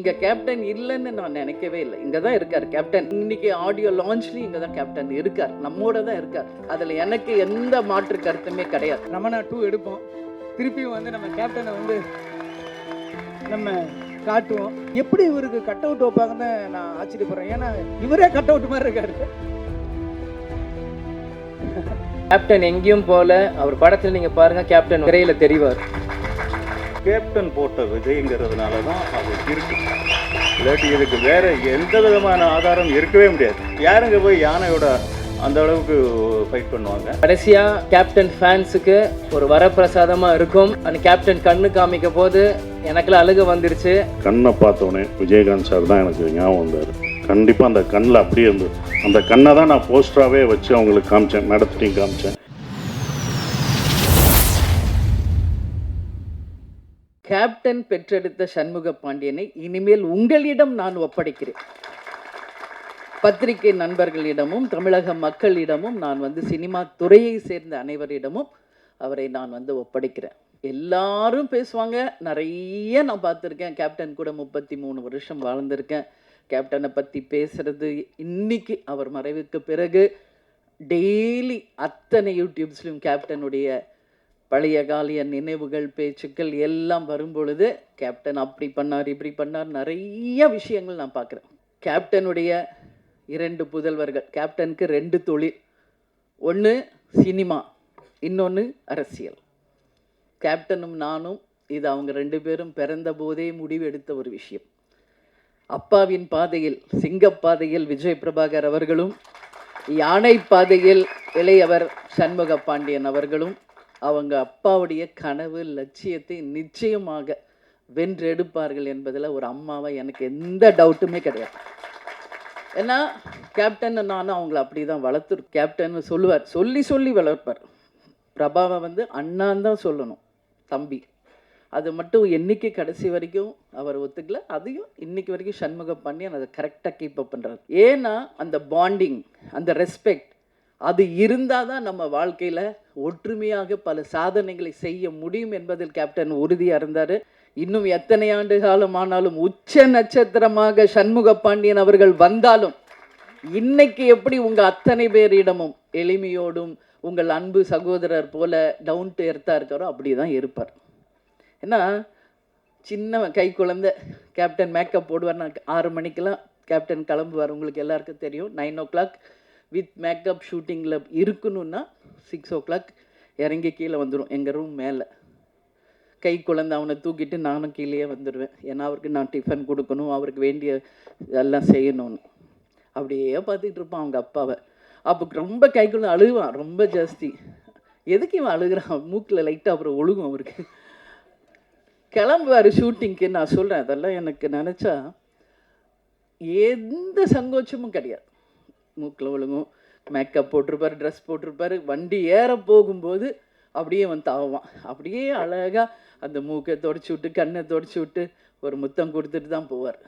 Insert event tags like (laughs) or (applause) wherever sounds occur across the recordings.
இங்க கேப்டன் இல்லைன்னு நான் நினைக்கவே இல்லை. இங்க தான் இருக்கார் கேப்டன் இன்னைக்கு ஆடியோ லான்ச்லயும் இங்க தான் கேப்டன் இருக்கார். நம்மோட தான் இருக்கார். அதுல எனக்கு எந்த மாற்று கருத்துமே கிடையாது. ரமணா டூ எடுப்போம். திருப்பியும் வந்து நம்ம கேப்டனை வந்து நம்ம காட்டுவோம். எப்படி இவருக்கு கட் அவுட் வைப்பாங்கன்னு நான் ஆச்சரியப்படுறேன். ஏன்னா இவரே கட் அவுட் மாதிரி இருக்காரு. கேப்டன் எங்கேயும் போல அவர் படத்துல நீங்க பாருங்க கேப்டன் திரையில தெரிவார். கேப்டன் போட்ட விஜய்ங்கிறதுனால தான் அது இருக்கு. இல்லாட்டி இதுக்கு வேற எந்த விதமான ஆதாரம் இருக்கவே முடியாது. யாருங்க போய் யானையோட அந்த அளவுக்கு ஃபைட் பண்ணுவாங்க? கடைசியா கேப்டன் ஃபேன்ஸுக்கு ஒரு வரப்பிரசாதமா இருக்கும். அந்த கேப்டன் கண்ணு காமிக்க போது எனக்குலாம் அழுக வந்துருச்சு. கண்ணை பார்த்தோன்னே விஜயகாந்த் சார் தான் எனக்கு ஞாபகம் வந்தார். கண்டிப்பாக அந்த கண்ணில் அப்படியே இருந்தது அந்த கண்ணை தான் நான் போஸ்டராகவே வச்சு அவங்களுக்கு காமிச்சேன் நடத்திட்டையும் காமிச்சேன். கேப்டன் பெற்றெடுத்த சண்முக பாண்டியனை இனிமேல் உங்களிடம் நான் ஒப்படைக்கிறேன். பத்திரிகை நண்பர்களிடமும் தமிழக மக்களிடமும் நான் வந்து சினிமா துறையை சேர்ந்த அனைவரிடமும் அவரை நான் வந்து ஒப்படைக்கிறேன். எல்லாரும் பேசுவாங்க. நிறைய நான் பார்த்துருக்கேன். கேப்டன் கூட முப்பத்தி மூணு வருஷம் வாழ்ந்திருக்கேன். கேப்டனை பற்றி பேசுறது இன்னைக்கு அவர் மறைவுக்கு பிறகு டெய்லி அத்தனை யூடியூப்ஸ்லையும் கேப்டனுடைய பழைய காலிய நினைவுகள் பேச்சுக்கள் எல்லாம் வரும்பொழுது கேப்டன் அப்படி பண்ணார் இப்படி பண்ணார் நிறைய விஷயங்கள் நான் பார்க்குறேன். கேப்டனுடைய இரண்டு புதல்வர்கள் கேப்டனுக்கு ரெண்டு தொழில். ஒன்று சினிமா இன்னொன்று அரசியல். கேப்டனும் நானும் இது அவங்க ரெண்டு பேரும் பிறந்த போதே முடிவெடுத்த ஒரு விஷயம். அப்பாவின் பாதையில் சிங்கப்பாதையில் விஜய் பிரபாகர் அவர்களும் யானை பாதையில் இளையவர் சண்முக பாண்டியன் அவர்களும் அவங்க அப்பாவுடைய கனவு லட்சியத்தை நிச்சயமாக வென்றெடுப்பார்கள் என்பதில் ஒரு அம்மாவை எனக்கு எந்த டவுட்டுமே கிடையாது. ஏன்னா கேப்டன் நானும் அவங்கள அப்படி தான் வளர்த்துரு கேப்டன் சொல்லுவார். சொல்லி சொல்லி வளர்ப்பார். பிரபாவை வந்து அண்ணான் தான் சொல்லணும் தம்பி. அது மட்டும் என்னைக்கு கடைசி வரைக்கும் அவர் ஒத்துக்கல அதையும் இன்னைக்கு வரைக்கும் சண்முகம் பண்ணி அதை கரெக்டாக கீப் அப் பண்ணுறாரு ஏன்னா அந்த பாண்டிங் அந்த ரெஸ்பெக்ட் அது இருந்தால் தான் நம்ம வாழ்க்கையில் ஒற்றுமையாக பல சாதனைகளை செய்ய முடியும் என்பதில் கேப்டன் உறுதியாக இருந்தார். இன்னும் எத்தனை ஆண்டு காலம் ஆனாலும் உச்ச நட்சத்திரமாக சண்முக பாண்டியன் அவர்கள் வந்தாலும் இன்னைக்கு எப்படி உங்கள் அத்தனை பேரிடமும் எளிமையோடும் உங்கள் அன்பு சகோதரர் போல டவுன் டு எர்த்தாக இருக்காரோ அப்படி தான் இருப்பார். ஏன்னா சின்ன கை குழந்த கேப்டன் மேக்கப் போடுவார் நான் ஆறு மணிக்கெல்லாம் கேப்டன் கிளம்புவார். உங்களுக்கு எல்லாருக்கும் தெரியும். Nine o'clock with makeup ஷூட்டிங்கில் இருக்கணும்னா சிக்ஸ் ஓ கிளாக் இறங்கி கீழே வந்துடும் எங்கள் ரூம் மேலே. கை குழந்த அவனை தூக்கிட்டு நானும் கீழேயே வந்துடுவேன் ஏன்னா அவருக்கு நான் டிஃபன் கொடுக்கணும். அவருக்கு வேண்டிய எல்லாம் செய்யணும்னு. அப்படியே பார்த்துக்கிட்டு இருப்பான் அவங்க அப்பாவை. அப்போ ரொம்ப கைக்குள்ளே அழுவான். ரொம்ப ஜாஸ்தி. எதுக்கு இவன் அழுகிறான்? மூக்கில் லைட்டாக அப்புறம் ஒழுகும் அவருக்கு. கிளம்புவார் ஷூட்டிங்க்கு நான் சொல்கிறேன் அதெல்லாம் எனக்கு நினச்சா எந்த சங்கோச்சமும் கிடையாது. மூக்கில் ஒழுங்கும் மேக்கப் போட்டிருப்பார் ட்ரெஸ் போட்டிருப்பாரு. வண்டி ஏற போகும்போது அப்படியே வந்து தாவான் அப்படியே அழகாக அந்த மூக்கை தொடச்சி விட்டு கண்ணை தொடச்சி விட்டு ஒரு முத்தம் கொடுத்துட்டு தான் போவார்.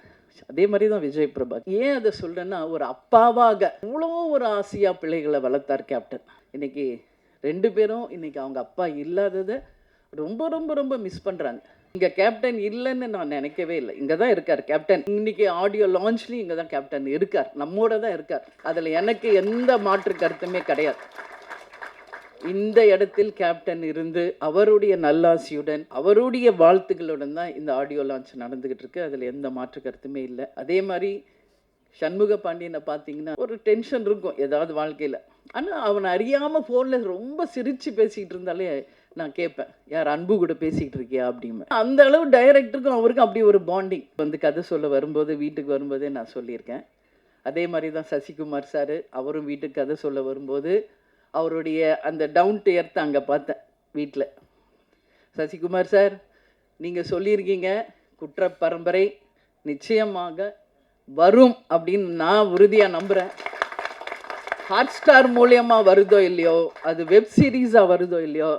அதே மாதிரி தான் விஜய் பிரபா ஏன் அதை சொல்கிறேன்னா ஒரு அப்பாவாக இவ்வளோ ஒரு ஆசையாக பிள்ளைகளை வளர்த்தார் கேப்டன் இன்னைக்கு ரெண்டு பேரும் இன்னைக்கு அவங்க அப்பா இல்லாததை ரொம்ப ரொம்ப ரொம்ப மிஸ் பண்ணுறாங்க இங்கே கேப்டன் இல்லைன்னு நான் நினைக்கவே இல்லை. இங்கே தான் இருக்கார் கேப்டன் இன்னைக்கு ஆடியோ லான்ச்லேயும் இங்கே தான் கேப்டன் இருக்கார். நம்மோட தான் இருக்கார். அதில் எனக்கு எந்த மாற்று கருத்துமே கிடையாது. இந்த இடத்தில் கேப்டன் இருந்து அவருடைய நல்லாசியுடன் அவருடைய வாழ்த்துக்களுடன் தான் இந்த ஆடியோ லான்ச் நடந்துக்கிட்டு இருக்கு. அதில் எந்த மாற்று கருத்துமே இல்லை. அதே மாதிரி சண்முக பாண்டியனை பார்த்தீங்கன்னா ஒரு டென்ஷன் இருக்கும் ஏதாவது வாழ்க்கையில். ஆனால் அவனை அறியாமல் ஃபோனில் ரொம்ப சிரித்து பேசிக்கிட்டு இருந்தாலே நான் கேட்பேன் யார் அன்பு கூட பேசிக்கிட்டு இருக்கியா? அப்படின்னு. அந்த அளவு டைரக்டருக்கும் அவருக்கும் அப்படி ஒரு பாண்டிங் வந்து கதை சொல்ல வரும்போது வீட்டுக்கு வரும்போதே நான் சொல்லியிருக்கேன். அதே மாதிரி தான் சசிகுமார் சார் அவரும் வீட்டுக்கு கதை சொல்ல வரும்போது அவருடைய அந்த டவுன் டு எர்த் அங்கே பார்த்தேன் வீட்டில் சசிகுமார் சார் நீங்கள் சொல்லியிருக்கீங்க குற்ற பரம்பரை நிச்சயமாக வரும் அப்படின்னு நான் உறுதியாக நம்புகிறேன் ஹாட் ஸ்டார் மூலியமாக வருதோ இல்லையோ அது வெப் சீரிஸாக வருதோ இல்லையோ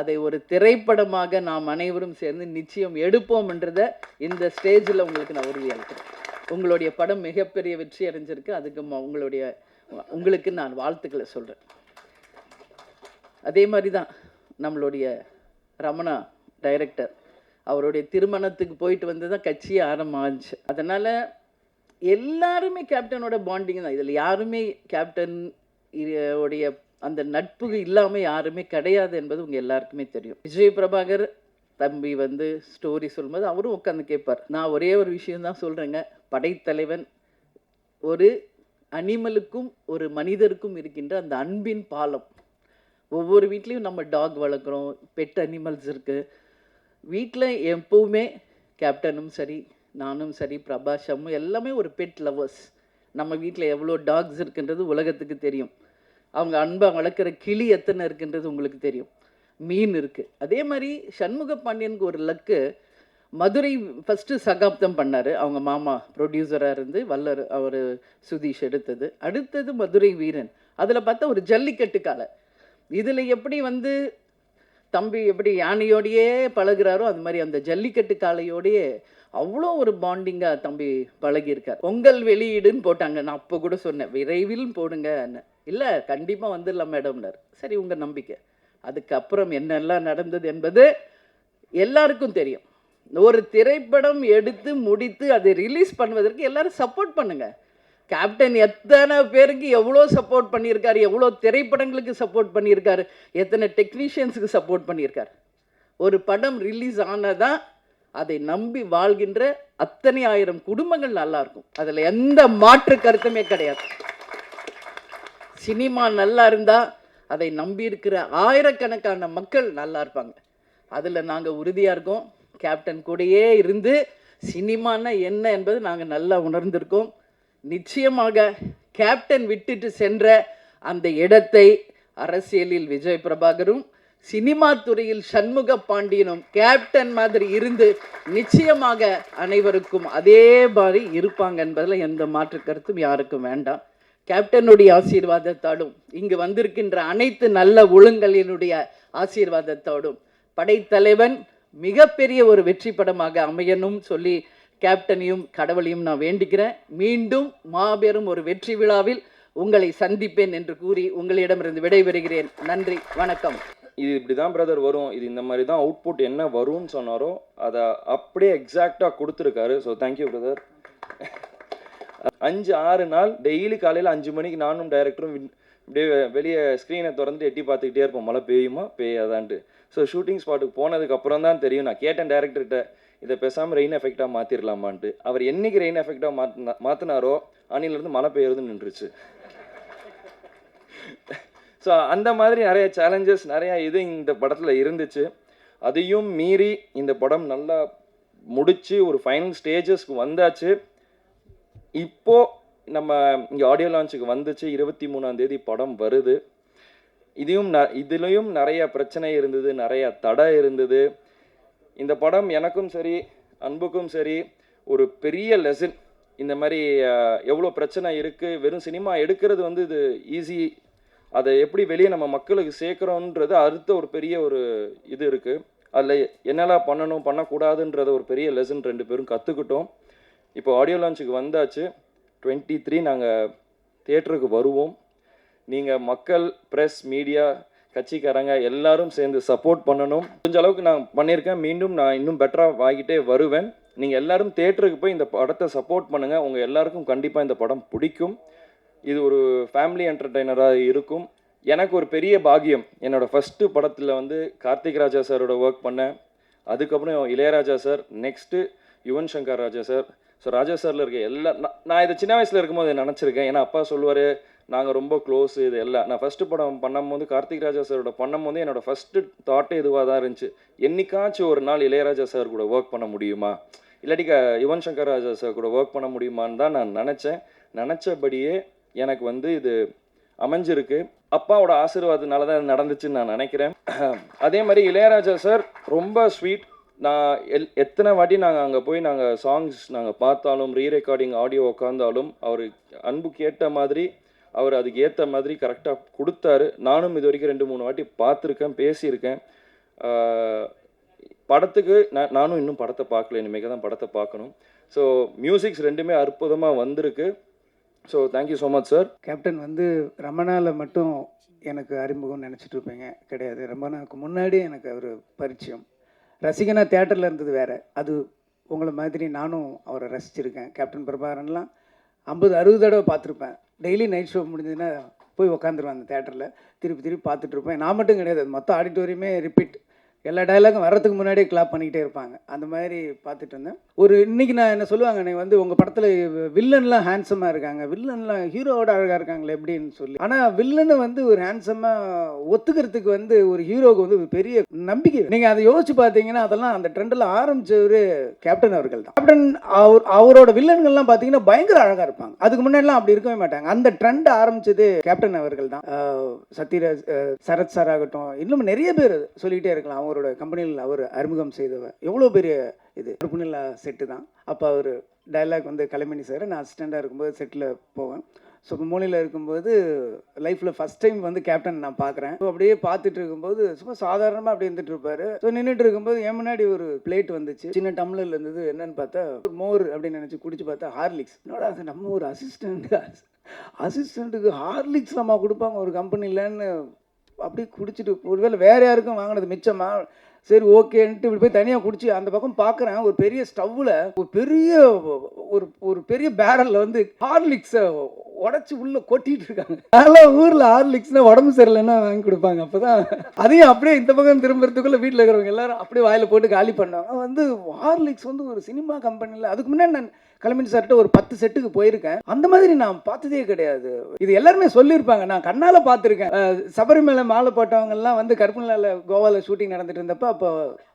அதை ஒரு திரைப்படமாக நாம் அனைவரும் சேர்ந்து நிச்சயம் எடுப்போம் என்றதை இந்த ஸ்டேஜில் உங்களுக்கு நான் உறுதி அளிக்கிறேன். உங்களுடைய படம் மிகப்பெரிய வெற்றி அடைஞ்சிருக்கு. அதுக்கு உங்களுடைய உங்களுக்கு நான் வாழ்த்துக்களை சொல்கிறேன் அதே மாதிரி தான் நம்மளுடைய ரமணா டைரக்டர் அவருடைய திருமணத்துக்கு போயிட்டு வந்து தான் கட்சியே ஆரம்பிச்சு. அதனால் எல்லாருமே கேப்டனோட பாண்டிங் தான். இதில் யாருமே கேப்டன் உடைய அந்த நட்பு இல்லாமல் யாருமே கிடையாது என்பது உங்கள் எல்லாருக்குமே தெரியும். விஜய் பிரபாகர் தம்பி வந்து ஸ்டோரி சொல்லும்போது அவரும் உட்காந்து கேட்பார். நான் ஒரே ஒரு விஷயம் தான் சொல்கிறேங்க படைத்தலைவன் ஒரு அனிமலுக்கும் ஒரு மனிதருக்கும் இருக்கின்ற அந்த அன்பின் பாலம். ஒவ்வொரு வீட்லேயும் நம்ம டாக் வளர்க்குறோம். பெட் அனிமல்ஸ் இருக்குது வீட்டில் எப்போவுமே கேப்டனும் சரி நானும் சரி பிரபாஷமும் எல்லாமே ஒரு பெட் லவர்ஸ் நம்ம வீட்டில் எவ்வளோ டாக்ஸ் இருக்குன்றது உலகத்துக்கு தெரியும். அவங்க அன்பை வளர்க்குற கிளி எத்தனை இருக்குன்றது உங்களுக்கு தெரியும். மீன் இருக்குது அதே மாதிரி சண்முக பாண்டியனுக்கு ஒரு லக்கு மதுரை ஃபஸ்ட்டு சகாப்தம் பண்ணார். அவங்க மாமா ப்ரொடியூசராக இருந்து வல்லர் அவர் சுதீஷ் எடுத்தது. அடுத்தது மதுரை வீரன். அதில் பார்த்தா ஒரு ஜல்லிக்கட்டு காலை. இதில் எப்படி வந்து தம்பி எப்படி யானையோடையே பழகுறாரோ அது மாதிரி அந்த ஜல்லிக்கட்டு காளையோடையே அவ்வளோ ஒரு பாண்டிங்காக தம்பி பழகியிருக்கார். பொங்கல் வெளியீடுன்னு போட்டாங்க. நான் அப்போ கூட சொன்னேன் விரைவில் போடுங்கன்னு இல்லை கண்டிப்பாக வந்துடலாம் மேடம்னார். சரி உங்கள் நம்பிக்கை. அதுக்கப்புறம் என்னெல்லாம் நடந்தது என்பது எல்லாருக்கும் தெரியும். ஒரு திரைப்படம் எடுத்து முடித்து அதை ரிலீஸ் பண்ணுவதற்கு எல்லாரும் சப்போர்ட் பண்ணுங்கள் கேப்டன் எத்தனை பேருக்கு எவ்வளோ சப்போர்ட் பண்ணியிருக்காரு எவ்வளோ திரைப்படங்களுக்கு சப்போர்ட் பண்ணியிருக்காரு எத்தனை டெக்னீஷியன்ஸுக்கு சப்போர்ட் பண்ணியிருக்காரு. ஒரு படம் ரிலீஸ் ஆனதான் அதை நம்பி வாழ்கின்ற அத்தனை ஆயிரம் குடும்பங்கள் நல்லா இருக்கும் அதில் எந்த மாற்று கருத்துமே கிடையாது. சினிமா நல்லா இருந்தால் அதை நம்பி இருக்கிற ஆயிரக்கணக்கான மக்கள் நல்லா இருப்பாங்க. அதில் நாங்கள் உறுதியாக இருக்கோம். கேப்டன் கூடயே இருந்து சினிமானா என்ன என்பது நாங்கள் நல்லா உணர்ந்திருக்கோம். நிச்சயமாக கேப்டன் விட்டுட்டு சென்ற அந்த இடத்தை அரசியலில் விஜய் பிரபாகரும் சினிமா துறையில் சண்முக பாண்டியனும் கேப்டன் மாதிரி இருந்து நிச்சயமாக அனைவருக்கும் அதே மாதிரி இருப்பாங்க என்பதில் எந்த மாற்று கருத்தும் யாருக்கும் வேண்டாம். கேப்டனுடைய ஆசீர்வாதத்தாலும் இங்கு வந்திருக்கின்ற அனைத்து நல்ல ஒழுங்கலினுடைய ஆசீர்வாதத்தோடும் படைத்தலைவன் மிகப்பெரிய ஒரு வெற்றி படமாக அமையணும் சொல்லி கேப்டனையும் கடவுளையும் நான் வேண்டிக்கிறேன் மீண்டும் மாபெரும் ஒரு வெற்றி விழாவில் உங்களை சந்திப்பேன் என்று கூறி உங்களிடமிருந்து விடைபெறுகிறேன். நன்றி வணக்கம். இது இப்படி தான் பிரதர் வரும். இது இந்த மாதிரி தான் அவுட்புட் என்ன வரும்னு சொன்னாரோ அதை அப்படியே எக்ஸாக்டாக கொடுத்துருக்காரு. ஸோ தேங்க்யூ பிரதர் அஞ்சு ஆறு நாள் டெய்லி காலையில் அஞ்சு மணிக்கு நானும் டைரக்டரும் அப்படியே வெளியே ஸ்க்ரீனை திறந்துட்டு எட்டி பார்த்துக்கிட்டே இருப்போம். மழை பெய்யுமா? பெய்யாதான்ட்டு. ஸோ ஷூட்டிங் ஸ்பாட்டுக்கு போனதுக்கப்புறம் தான் தெரியும். நான் கேட்டேன் டேரக்டர்கிட்ட இதை பேசாமல் ரெயின் எஃபெக்டாக மாற்றிடலாமான்ட்டு அவர் என்றைக்கு ரெயின் எஃபெக்டாக மாற்றினா மாற்றினாரோ அணிலேருந்து மழை பெய்யறது நின்றுச்சு. ஸோ அந்த மாதிரி நிறைய சேலஞ்சஸ் நிறையா இது இந்த படத்தில் இருந்துச்சு. அதையும் மீறி இந்த படம் நல்லா முடித்து ஒரு ஃபைனல் ஸ்டேஜஸ்க்கு வந்தாச்சு. இப்போது நம்ம இங்கே ஆடியோ லான்ச்சுக்கு வந்துச்சு. இருபத்தி மூணாம் தேதி படம் வருது. இதையும் ந இதுலேயும் நிறைய பிரச்சனை இருந்தது நிறைய தடை இருந்தது. இந்த படம் எனக்கும் சரி அன்புக்கும் சரி ஒரு பெரிய லெசன் இந்த மாதிரி எவ்வளோ பிரச்சனை இருக்குது வெறும் சினிமா எடுக்கிறது வந்து இது ஈஸி அதை எப்படி வெளியே நம்ம மக்களுக்கு சேர்க்குறோன்றது அடுத்த ஒரு பெரிய ஒரு இது இருக்குது அதில் என்னெல்லாம் பண்ணணும் பண்ணக்கூடாதுன்றத ஒரு பெரிய லெசன் ரெண்டு பேரும் கற்றுக்கிட்டோம் இப்போ ஆடியோ லான்ச்சுக்கு வந்தாச்சு. டுவெண்ட்டி த்ரீ நாங்கள் தேட்டருக்கு வருவோம். நீங்கள் மக்கள் ப்ரெஸ் மீடியா கட்சிக்காரங்க எல்லாரும் சேர்ந்து சப்போர்ட் பண்ணணும். கொஞ்ச அளவுக்கு நான் பண்ணியிருக்கேன். மீண்டும் நான் இன்னும் பெட்டராக வாங்கிட்டே வருவேன். நீங்கள் எல்லாரும் தேட்டருக்கு போய் இந்த படத்தை சப்போர்ட் பண்ணுங்கள் உங்கள் எல்லாருக்கும் கண்டிப்பாக இந்த படம் பிடிக்கும். இது ஒரு ஃபேமிலி என்டர்டெய்னராக இருக்கும். எனக்கு ஒரு பெரிய பாகியம் என்னோடய ஃபஸ்ட்டு படத்தில் வந்து கார்த்திக் ராஜா சாரோட ஒர்க் பண்ணேன். அதுக்கப்புறம் Ilaiyaraaja sir next Yuvan Shankar Raja sir. So Raja சாரில் இருக்க எல்லா நான் நான் இதை சின்ன வயசில் இருக்கும்போது நினச்சிருக்கேன். ஏன்னா அப்பா சொல்லுவார் நாங்கள் ரொம்ப க்ளோஸ் இது எல்லாம். நான் ஃபஸ்ட்டு படம் பண்ணும்போது கார்த்திக் ராஜா சாரோட பண்ணும்போது என்னோட ஃபஸ்ட்டு தாட்டே இதுவாக தான் இருந்துச்சு. என்றைக்காச்சும் ஒரு நாள் இளையராஜா சார் கூட ஒர்க் பண்ண முடியுமா? இல்லாட்டி யுவன் சங்கர் ராஜா சார் கூட ஒர்க் பண்ண முடியுமான்னு தான் நான் நினச்சேன். நினச்சபடியே எனக்கு வந்து இது அமைஞ்சிருக்கு. அப்பாவோட ஆசீர்வாதத்தினால தான் நடந்துச்சுன்னு நான் நினைக்கிறேன். (clears throat) அதே மாதிரி இளையராஜா சார் ரொம்ப ஸ்வீட் நான் எல் எத்தனை வாட்டி நாங்கள் அங்கே போய் நாங்கள் சாங்ஸ் நாங்கள் பார்த்தாலும் ரீ ரெக்கார்டிங் ஆடியோ உட்காந்தாலும் அவர் அன்பு கேட்ட மாதிரி அவர் அதுக்கு ஏற்ற மாதிரி கரெக்டாக கொடுத்தாரு. நானும் இது வரைக்கும் ரெண்டு மூணு வாட்டி பார்த்துருக்கேன் பேசியிருக்கேன். படத்துக்கு நான் நானும் இன்னும் படத்தை பார்க்கல. இனிமேல் தான் படத்தை பார்க்கணும். ஸோ மியூசிக்ஸ் ரெண்டுமே அற்புதமாக வந்திருக்கு. So thank you so much sir captain வந்து ரமணாவில் மட்டும் எனக்கு அறிமுகம் நினச்சிட்டு இருப்பீங்க. கிடையாது. ரமணாவுக்கு முன்னாடியே எனக்கு அவர் பரிச்சயம். ரசிகனா தேட்டரில் இருந்தது வேறு. அது உங்களை மாதிரி நானும் அவரை ரசிச்சிருக்கேன். கேப்டன் பிரபாகரன்லாம் ஐம்பது அறுபது தடவை பார்த்துருப்பேன். டெய்லி நைட் ஷோ முடிஞ்சதுன்னா போய் உக்காந்துருவேன் அந்த தேட்டரில் திருப்பி திருப்பி பார்த்துட்டு இருப்பேன். நான் மட்டும் கிடையாது. அது மொத்த ஆடிட்டோரியமே ரிப்பீட் எல்லா டைலாகும் வர்றதுக்கு முன்னாடியே கிளாப் பண்ணிக்கிட்டே இருப்பாங்க. அந்த மாதிரி பார்த்துட்டு இருந்தேன். ஒரு இன்னைக்கு நான் என்ன சொல்லுவாங்க நீ வந்து உங்கள் படத்தில் வில்லன்லாம் ஹேண்ட்ஸமாக இருக்காங்க. வில்லன்லாம் ஹீரோவோட அழகாக இருக்காங்களே எப்படின்னு சொல்லி. ஆனால் வில்லனை வந்து ஒரு ஹேண்ட்ஸமாக ஒத்துக்கிறதுக்கு வந்து ஒரு ஹீரோவுக்கு வந்து ஒரு பெரிய நம்பிக்கை. நீங்கள் அதை யோசிச்சு பார்த்தீங்கன்னா அதெல்லாம் அந்த ட்ரெண்டில் ஆரம்பித்தவர் கேப்டன் அவர்கள் தான். கேப்டன் அவர் அவரோட வில்லன்கள்லாம் பார்த்தீங்கன்னா பயங்கர அழகாக இருப்பாங்க. அதுக்கு முன்னாடிலாம் அப்படி இருக்கவே மாட்டாங்க. அந்த ட்ரெண்ட் ஆரம்பிச்சது கேப்டன் அவர்கள் தான். சத்யராஜ் சரத் சார் ஆகட்டும் இன்னும் நிறைய பேர் சொல்லிக்கிட்டே இருக்கலாம். அவங்க அவரோட கம்பெனியில் அவர் அறிமுகம் செய்தவர் எவ்வளோ பெரிய இது? புனிலா செட்டு தான். அப்போ அவர் டைலாக் வந்து கலைமணி சார் நான் அசிஸ்டண்ட்டாக இருக்கும்போது செட்டில் போவேன். ஸோ இப்போ மூலையில் இருக்கும்போது லைஃப்பில் ஃபஸ்ட் டைம் வந்து கேப்டன் நான் பார்க்குறேன். ஸோ அப்படியே பார்த்துட்டு இருக்கும்போது சும்மா சாதாரணமாக அப்படி இருந்துட்டு இருப்பார். ஸோ நின்றுட்டு இருக்கும்போது என் முன்னாடி ஒரு பிளேட் வந்துச்சு. சின்ன டம்ளர்ல இருந்தது. என்னன்னு பார்த்தா மோர் அப்படின்னு நினச்சி குடிச்சு பார்த்தா ஹார்லிக்ஸ் என்னோட அது நம்ம ஒரு அசிஸ்டண்ட் அசிஸ்டண்ட்டுக்கு ஹார்லிக்ஸ் நம்ம கொடுப்பாங்க. ஒரு கம்பெனிலன்னு அப்படியே குடிச்சிட்டு ஒருவேளை வேறு யாருக்கும் வாங்கினது மிச்சமாக சரி ஓகேன்ட்டு இப்படி போய் தனியாக குடிச்சு அந்த பக்கம் பார்க்குறேன் ஒரு பெரிய ஸ்டவ்வில் ஒரு பெரிய ஒரு ஒரு பெரிய பேரலில் வந்து ஹார்லிக்ஸை உடச்சி உள்ளே கொட்டிட்டு இருக்காங்க. அதெல்லாம் ஊரில் ஹார்லிக்ஸ்னால் உடம்பு சரியில்லைன்னா வாங்கி கொடுப்பாங்க. அப்போ தான் அதையும் அப்படியே இந்த பக்கம் திரும்புறதுக்குள்ளே வீட்டில் இருக்கிறவங்க எல்லாரும் அப்படியே வாயில் போட்டு காலி பண்ணுவாங்க. வந்து ஹார்லிக்ஸ் வந்து ஒரு சினிமா கம்பெனியில் அதுக்கு முன்னாடி நான் கலைமணி சார்கிட்ட ஒரு பத்து செட்டுக்கு போயிருக்கேன். அந்த மாதிரி நான் பார்த்ததே கிடையாது. இது எல்லாருமே சொல்லியிருப்பாங்க. நான் கண்ணால் பார்த்துருக்கேன். சபரிமலை மாலை போட்டவங்கெல்லாம் வந்து கருப்பநில கோவாவில் ஷூட்டிங் நடந்துட்டு இருந்தப்போ அப்போ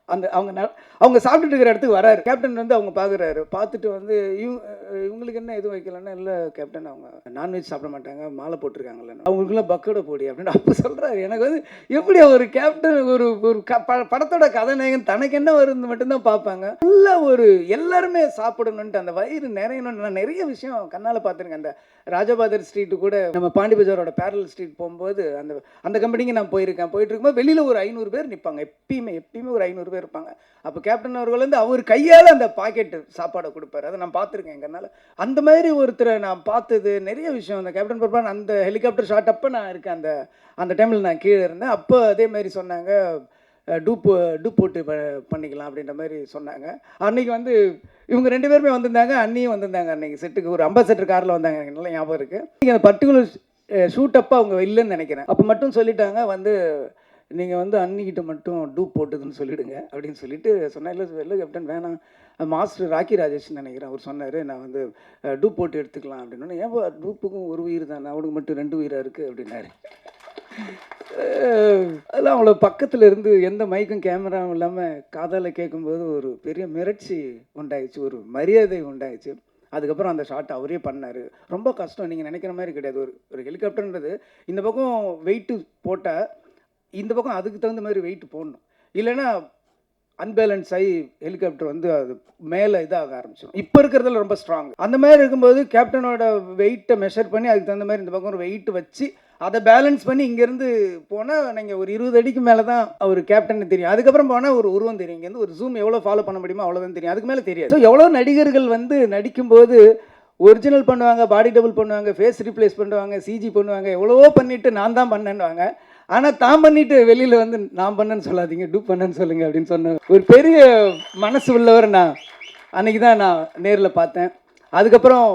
அந்த அவங்க ந- அவங்க சாப்பிட்டுட்டு இருக்கிற இடத்துக்கு வராரு. கேப்டன் வந்து அவங்க பார்க்குறாரு பார்த்துட்டு வந்து இவங்க இவங்களுக்கு என்ன எதுவும் வைக்கலன்னா இல்லை கேப்டன் அவங்க நான்வெஜ் சாப்பிட மாட்டாங்க மாலை போட்டிருக்காங்கல்ல. அவங்களுக்குலாம் பக்கோட போடி அப்படின்னு அப்போ சொல்கிறாரு எனக்கு வந்து எப்படி ஒரு கேப்டன் ஒரு ஒரு க படத்தோட கதாநாயகன் தனக்கு என்ன வருது மட்டும்தான் பார்ப்பாங்க. ஃபுல்லாக ஒரு எல்லாருமே சாப்பிடணுன்ட்டு அந்த வயிறு நிறையணும்னு நான் நிறைய விஷயம் கண்ணால் பார்த்துருக்கேன். அந்த ராஜபாதர் ஸ்ட்ரீட்டு கூட நம்ம பாண்டி பஜாரோட பேரல் ஸ்ட்ரீட் போகும்போது அந்த அந்த கம்பெனிக்கு நான் போயிருக்கேன். போயிட்டு இருக்கும்போது வெளியில் ஒரு ஐநூறு பேர் நிற்பாங்க எப்பயுமே எப்பயுமே ஒரு ஐநூறு பேர். இருப்பாங்க அப்போ கேப்டன் அவர்கள் வந்து அவர் கையால் அந்த பாக்கெட் சாப்பாடை கொடுப்பாரு. அதை நான் பார்த்துருக்கேன் எங்கனால அந்த மாதிரி ஒருத்தரை நான் பார்த்தது நிறைய விஷயம். அந்த கேப்டன் பர்பான் அந்த ஹெலிகாப்டர் ஷாட் அப்போ நான் இருக்கேன் அந்த அந்த டைமில் நான் கீழே இருந்தேன். அப்போ அதே மாதிரி சொன்னாங்க டூப்பு டூப் போட்டு ப- பண்ணிக்கலாம் அப்படின்ற மாதிரி சொன்னாங்க. அன்னைக்கு வந்து இவங்க ரெண்டு பேருமே வந்திருந்தாங்க. அண்ணியும் வந்திருந்தாங்க அன்றைக்கி செட்டுக்கு ஒரு அம்பாசடர் காரில் வந்தாங்க. எனக்கு நல்லா ஞாபகம் இருக்குது நீங்கள் அந்த பர்டிகுலர் ஷூட்டப்பாக அவங்க இல்லைன்னு நினைக்கிறேன். அப்போ மட்டும் சொல்லிட்டாங்க வந்து நீங்கள் வந்து அன்னிக்கிட்ட மட்டும் டூப் போட்டுதுன்னு சொல்லிவிடுங்க அப்படின்னு சொல்லிட்டு சொன்னேன். இல்லை இல்லை கேப்டன் வேணாம். மாஸ்டர் ராக்கி ராஜேஷ்னு நினைக்கிறேன் அவர் சொன்னார். நான் வந்து டூப் போட்டு எடுத்துக்கலாம் அப்படின்னு ஏன் டூப்புக்கும் ஒரு உயிர் தானே? அவனுக்கு மட்டும் ரெண்டு உயிராக இருக்குது அப்படின்னாரு. அதெல்லாம் அவ்வளோ பக்கத்தில் இருந்து எந்த மைக்கும் கேமராவும் இல்லாமல் காதால் கேட்கும்போது ஒரு பெரிய மிரட்சி உண்டாயிடுச்சு. ஒரு மரியாதை உண்டாயிடுச்சு. அதுக்கப்புறம் அந்த ஷாட் அவரே பண்ணார். ரொம்ப கஷ்டம். நீங்கள் நினைக்கிற மாதிரி கிடையாது. ஒரு ஒரு ஹெலிகாப்டர்ன்றது இந்த பக்கம் வெயிட்டு போட்டால் இந்த பக்கம் அதுக்கு தகுந்த மாதிரி வெயிட் போடணும். இல்லைன்னா அன்பேலன்ஸ் ஆகி ஹெலிகாப்டர் வந்து அது மேலே இதாக ஆரம்பிச்சிடும் இப்போ இருக்கிறதுல ரொம்ப ஸ்ட்ராங் அந்த மாதிரி இருக்கும்போது கேப்டனோட வெயிட்டை மெஷர் பண்ணி அதுக்கு தகுந்த மாதிரி இந்த பக்கம் ஒரு வெயிட் வச்சு அதை பேலன்ஸ் பண்ணி இங்கேருந்து போனால் நீங்கள் ஒரு இருபது அடிக்கு மேலே தான் அவர் கேப்டன் தெரியும். அதுக்கப்புறம் போனால் ஒரு உருவம் தெரியும். இங்கேருந்து ஒரு ஜூம் எவ்வளோ ஃபாலோ பண்ண முடியுமோ அவ்வளோதான் தெரியும். அதுக்கு மேலே தெரியாது. ஸோ எவ்வளோ நடிகர்கள் வந்து நடிக்கும்போது ஒரிஜினல் பண்ணுவாங்க பாடி டபுள் பண்ணுவாங்க ஃபேஸ் ரீப்ளேஸ் பண்ணுவாங்க சிஜி பண்ணுவாங்க எவ்வளவோ பண்ணிவிட்டு நான் தான் பண்ணேன்னுவாங்க. ஆனால் தான் பண்ணிட்டு வெளியில் வந்து நான் பண்ணேன்னு சொல்லாதீங்க டூ பண்ணேன்னு சொல்லுங்க அப்படின்னு சொன்ன ஒரு பெரிய மனசு உள்ளவர் நான். அன்னைக்கு தான் நான் நேரில் பார்த்தேன். அதுக்கப்புறம்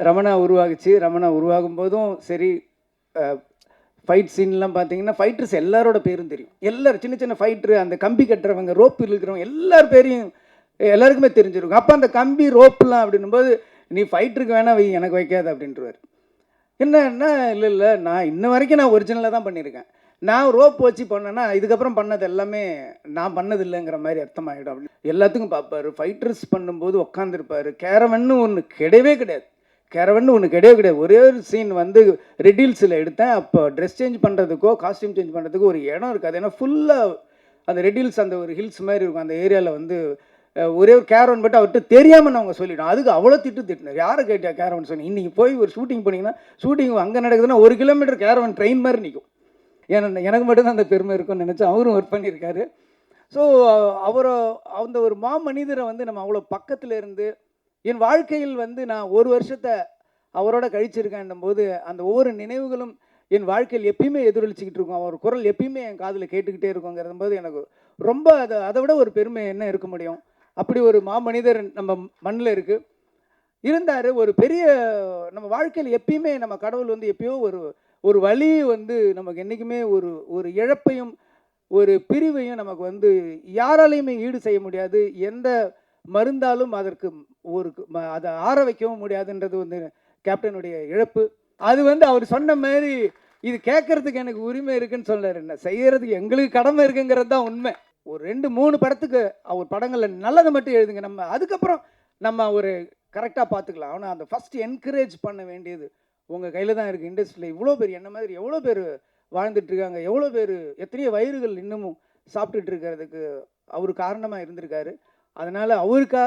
ரமணா உருவாகுச்சு. ரமணா உருவாகும் போதும் சரி ஃபைட் சீன்லாம் பார்த்தீங்கன்னா ஃபைட்டர்ஸ் எல்லாரோட பேரும் தெரியும். எல்லாரும் சின்ன சின்ன ஃபைட்ரு அந்த கம்பி கட்டுறவங்க ரோப் இழுக்கிறவங்க எல்லார் பேரையும் எல்லாருக்குமே தெரிஞ்சிருக்கும். அப்போ அந்த கம்பி ரோப்லாம் அப்படின்னும்போது நீ ஃபைட்டருக்கு வேணால் வை எனக்கு வைக்காது அப்படின்றவர். என்னன்னா இல்லை இல்லை. நான் இன்ன வரைக்கும் நான் ஒரிஜினலாக தான் பண்ணியிருக்கேன். நான் ரோப் வச்சு பண்ணேன்னா இதுக்கப்புறம் பண்ணது எல்லாமே நான் பண்ணது இல்லைங்கிற மாதிரி அர்த்தமாயிடும் அப்படின்னு. எல்லாத்துக்கும் பார்ப்பாரு. ஃபைட்டர்ஸ் பண்ணும்போது உட்காந்துருப்பாரு கேரவன்னு ஒன்று கிடையவே கிடையாது. கேரவன்னு ஒன்று கிடையவே கிடையாது. ஒரே ஒரு சீன் வந்து ரெடில்ஸில் எடுத்தேன். அப்போ ட்ரெஸ் சேஞ்ச் பண்ணுறதுக்கோ காஸ்டியூம் சேஞ்ச் பண்ணுறதுக்கோ ஒரு இடம் இருக்காது. ஏன்னா ஃபுல்லாக அந்த ரெடில்ஸ் அந்த ஒரு ஹில்ஸ் மாதிரி இருக்கும். அந்த ஏரியாவில் வந்து ஒரே ஒரு கேரவன் பட்டு அவர்கிட்ட தெரியாமல் நான் அவங்க சொல்லிட்டோம். அதுக்கு அவ்வளோ திட்டு திட்டினார் யாரை கேட்டா கேரவன் சொன்னி இன்றைக்கி போய் ஒரு ஷூட்டிங் போனீங்கன்னா ஷூட்டிங் அங்கே நடக்குதுன்னா ஒரு கிலோமீட்டர் கேரவன் ட்ரெயின் மாதிரி நிற்கும் ஏன்னா எனக்கு மட்டும்தான் அந்த பெருமை இருக்கும்னு நினச்சி அவரும் ஒர்க் பண்ணியிருக்காரு. ஸோ அவரை அந்த ஒரு மா மனிதரை வந்து நம்ம அவ்வளோ பக்கத்தில் இருந்து என் வாழ்க்கையில் வந்து நான் ஒரு வருஷத்தை அவரோட கழிச்சிருக்கேன் போது அந்த ஒவ்வொரு நினைவுகளும் என் வாழ்க்கையில் எப்பயுமே எதிரொலிச்சிக்கிட்டு இருக்கும். அவர் குரல் எப்பயுமே என் காதில் கேட்டுக்கிட்டே இருக்குங்கிறது போது எனக்கு ரொம்ப அதை அதை விட ஒரு பெருமை என்ன இருக்க முடியும்? அப்படி ஒரு மாமனிதர் நம்ம மண்ணில் இருக்குது இருந்தார் ஒரு பெரிய நம்ம வாழ்க்கையில் எப்பயுமே நம்ம கடவுள் வந்து எப்பயோ ஒரு ஒரு வழி வந்து நமக்கு என்றைக்குமே ஒரு ஒரு இழப்பையும் ஒரு பிரிவையும் நமக்கு வந்து யாராலையுமே ஈடு செய்ய முடியாது. எந்த மருந்தாலும் அதற்கு ஒரு ம- அதை ஆற வைக்கவும் முடியாதுன்றது வந்து கேப்டனுடைய இழப்பு. அது வந்து அவர் சொன்ன மாதிரி இது கேட்கறதுக்கு எனக்கு உரிமை இருக்குன்னு சொன்னார். என்ன செய்கிறதுக்கு எங்களுக்கு கடமை இருக்குங்கிறது தான் உண்மை. ஒரு ரெண்டு மூணு படத்துக்கு அவர் படங்களில் நல்லதை மட்டும் எழுதுங்க. நம்ம அதுக்கப்புறம் நம்ம ஒரு கரெக்டாக பார்த்துக்கலாம். ஆனால் அந்த ஃபஸ்ட் என்கரேஜ் பண்ண வேண்டியது உங்கள் கையில் தான் இருக்குது இண்டஸ்ட்ரியில் இவ்வளோ பேர் என்ன மாதிரி எவ்வளோ பேர் வாழ்ந்துட்டுருக்காங்க எவ்வளோ பேர் எத்தனையோ வயிறுகள் இன்னமும் சாப்பிட்டுட்டு இருக்கிறதுக்கு அவர் காரணமாக இருந்திருக்காரு. அதனால் அவருக்கா